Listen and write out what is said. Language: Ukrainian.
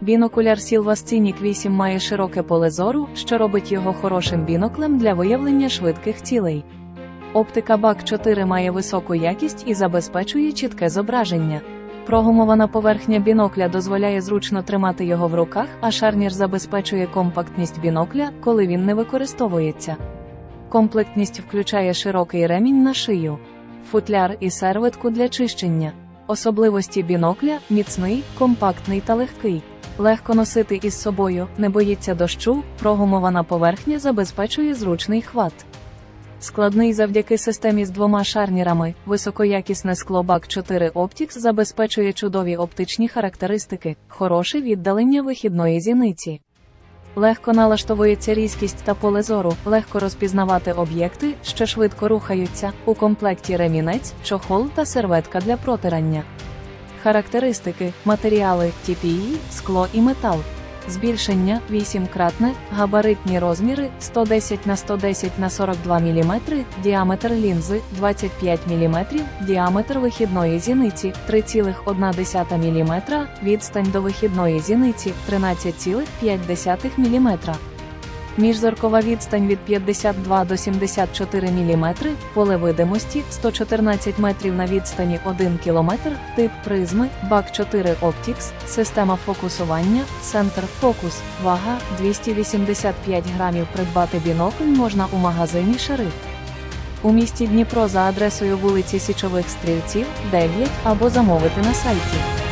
Бінокуляр Silvascenic 8 має широке поле зору, що робить його хорошим біноклем для виявлення швидких цілей. Оптика BAC 4 має високу якість і забезпечує чітке зображення. Прогумована поверхня бінокля дозволяє зручно тримати його в руках, а шарнір забезпечує компактність бінокля, коли він не використовується. Комплектність включає широкий ремінь на шию, футляр і серветку для чищення. Особливості бінокля міцний, компактний та легкий. Легко носити із собою, не боїться дощу, прогумована поверхня забезпечує зручний хват. Складний завдяки системі з двома шарнірами, високоякісне скло BAC 4 Optics забезпечує чудові оптичні характеристики, хороше віддалення вихідної зіниці. Легко налаштовується різкість та поле зору, легко розпізнавати об'єкти, що швидко рухаються, у комплекті ремінець, чохол та серветка для протирання. Характеристики, матеріали, TPE, скло і метал. Збільшення 8-кратне, габаритні розміри 110 на 110 на 42 мм, діаметр лінзи 25 мм, діаметр вихідної зіниці 3,1 мм, відстань до вихідної зіниці 13,5 мм. Міжзоркова відстань від 52 до 74 мм, поле видимості 114 метрів на відстані 1 км, тип призми, BAC 4 Optics, система фокусування, Center Focus, вага 285 грамів. Придбати бінокль можна у магазині Шериф. У місті Дніпро за адресою вулиці Січових Стрільців, 9 або замовити на сайті.